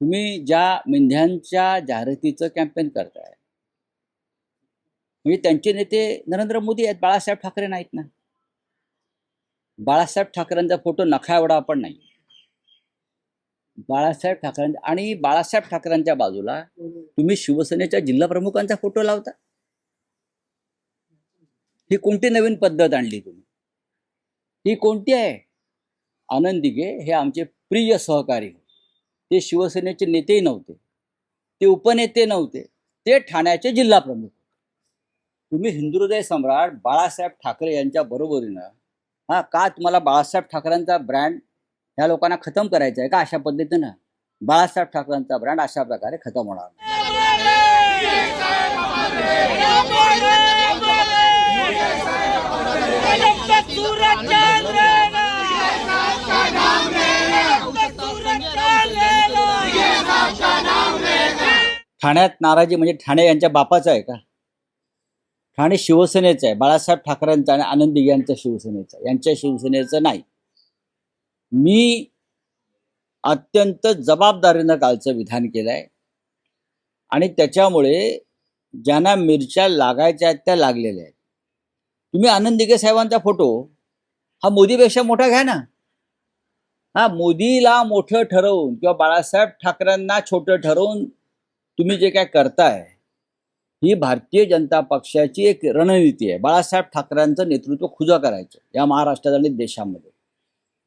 तुम्ही ज्या मेंढ्यांच्या जाहिरातीचं कॅम्पेन करताय म्हणजे त्यांचे नेते नरेंद्र मोदी आहेत बाळासाहेब ठाकरे नाहीत ना. बाळासाहेब ठाकरेंचा फोटो नखा एवढा पण नाही. बाळासाहेब ठाकरेंचा आणि बाळासाहेब ठाकरेंच्या बाजूला तुम्ही शिवसेनेच्या जिल्हा प्रमुखांचा फोटो लावता. ही कोणती नवीन पद्धत आणली तुम्ही? ही कोणती आहे? आनंदिगे हे आमचे प्रिय सहकारी ते शिवसेनेचे नेतेही नव्हते. ते उपनेते नव्हते. ते ठाण्याचे जिल्हा प्रमुख तुम्ही हिंदुहृदय सम्राट बाळासाहेब ठाकरे यांच्या बरोबरीनं हा का तुम्हाला बाळासाहेब ठाकरेंचा ब्रँड ह्या लोकांना खतम करायचा आहे का अशा पद्धतीनं? बाळासाहेब ठाकरेंचा ब्रँड अशा प्रकारे खतम होणार ठाण्यात नाराजी म्हणजे ठाणे यांच्या बापाचं आहे का? ठाणे शिवसेनेचं आहे. बाळासाहेब ठाकरेंचं आणि आनंद यांच्या शिवसेनेचं यांच्या शिवसेनेचं नाही. मी अत्यंत जबाबदारीनं कालचं विधान केलंय. आणि त्याच्यामुळे ज्यांना मिरच्या लागायच्या आहेत त्या लागलेल्या आहेत. तुम्ही आनंद दिघे साहेबांचा फोटो हा मोदीपेक्षा मोठा घ्या ना. हा मोदीला मोठं ठरवून किंवा बाळासाहेब ठाकरेंना छोटं ठरवून तुम्ही जे काय करताय ही भारतीय जनता पक्षाची एक रणनीती आहे. बाळासाहेब ठाकरेंचं नेतृत्व खुजं करायचं या महाराष्ट्रात आणि देशामध्ये.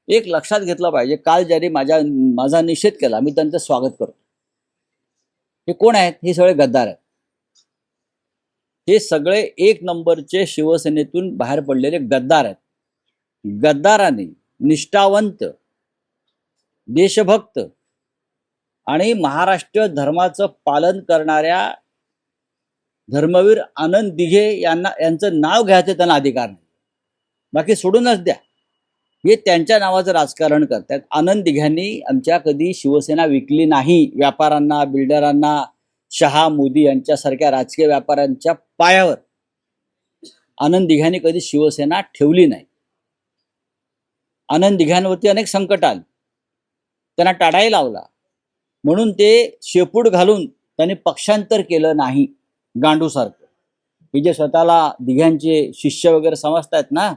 एक लक्षात घेतलं पाहिजे काल ज्यांनी माझ्या माझा निषेध केला मी त्यांचं स्वागत करतो. हे कोण आहेत? हे सगळे गद्दार आहेत. हे सगळे एक नंबरचे शिवसेनेतून बाहेर पडलेले गद्दार आहेत. गद्दाराने निष्ठावंत देशभक्त आणि महाराष्ट्र धर्माचं पालन करणाऱ्या धर्मवीर आनंद दिघे यांना यांचं नाव घ्यायचं त्यांना अधिकार नाही. बाकी सोडूनच द्या. हे त्यांच्या नावाचं राजकारण करतात. आनंद दिघ्यांनी आमच्या कधी शिवसेना विकली नाही. व्यापाऱ्यांना बिल्डरांना शहा मोदी यांच्यासारख्या राजकीय व्यापाऱ्यांच्या पायावर. आनंद दिघ्यांनी कधी शिवसेना ठेवली नाही. आनंद दिघ्यांवरती अनेक संकट आली. त्यांना टाळाही लावला. म्हणून ते शेपूट घालून त्यांनी पक्षांतर केलं नाही गांडूसारखं. हे जे स्वतःला दिघ्यांचे शिष्य वगैरे समजतायत ना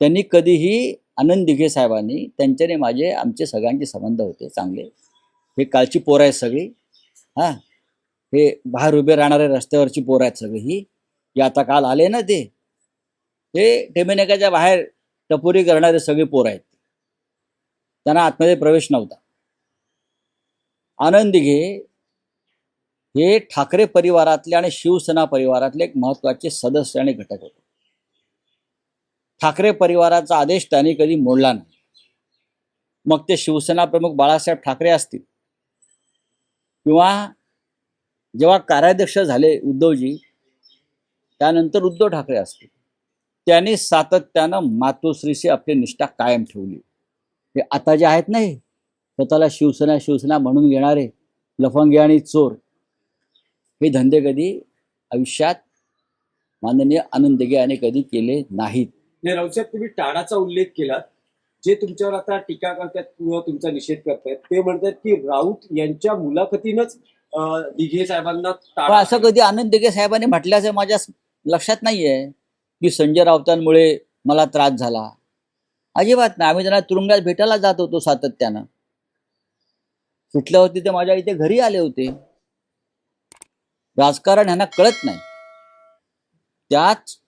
त्यांनी कधीही आनंद दिघे साहेबांनी त्यांच्याने माझे आमचे सगळ्यांचे संबंध होते चांगले. हे कालची पोरं आहेत सगळी. हा? हे बाहेर उभे राहणारे रस्त्यावरची पोरं आहेत सगळी ही. हे आता काल आले ना ते. हे टेमेनेकाच्या बाहेर टपोरी करणारे सगळे पोरं आहेत. त्यांना आतमध्ये प्रवेश नव्हता. आनंद घे हे ठाकरे परिवारातले आणि शिवसेना परिवारातले एक महत्त्वाचे सदस्य आणि घटक होते. ठाकरे परिवाराचा आदेश त्यांनी कधी मोडला नाही. मग ते शिवसेना प्रमुख बाळासाहेब ठाकरे असतील. किंवा जेव्हा कार्याध्यक्ष झाले उद्धवजी त्यानंतर उद्धव ठाकरे असतील. त्यांनी सातत्यानं मातोश्रीशी आपली निष्ठा कायम ठेवली. हे आता जे आहेत नाही स्वतःला शिवसेना शिवसेना म्हणून घेणारे लफंगे आणि चोर हे धंदे कधी आयुष्यात माननीय आनंद दिघे यांनी कधी केले नाहीत. नाही राऊसाहेब तुम्ही टाळाचा उल्लेख केला जे तुमच्यावर आता टीका करतात किंवा तुमचा निषेध करतायत ते म्हणतात की राऊत यांच्या मुलाखतीनच दिघे साहेबांना असं कधी आनंद दिघे साहेबांनी म्हटल्याचं माझ्या लक्षात नाहीये की संजय राऊतांमुळे मला त्रास झाला. अजिबात नाही. आम्ही त्यांना तुरुंगात भेटायला जात होतो सातत्यानं. सुटल्यावरती ते माझ्या इथे घरी आले होते. राजकारण ह्यांना कळत नाही. त्याच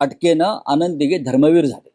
अटकेनं आनंद दिघे धर्मवीर झाले.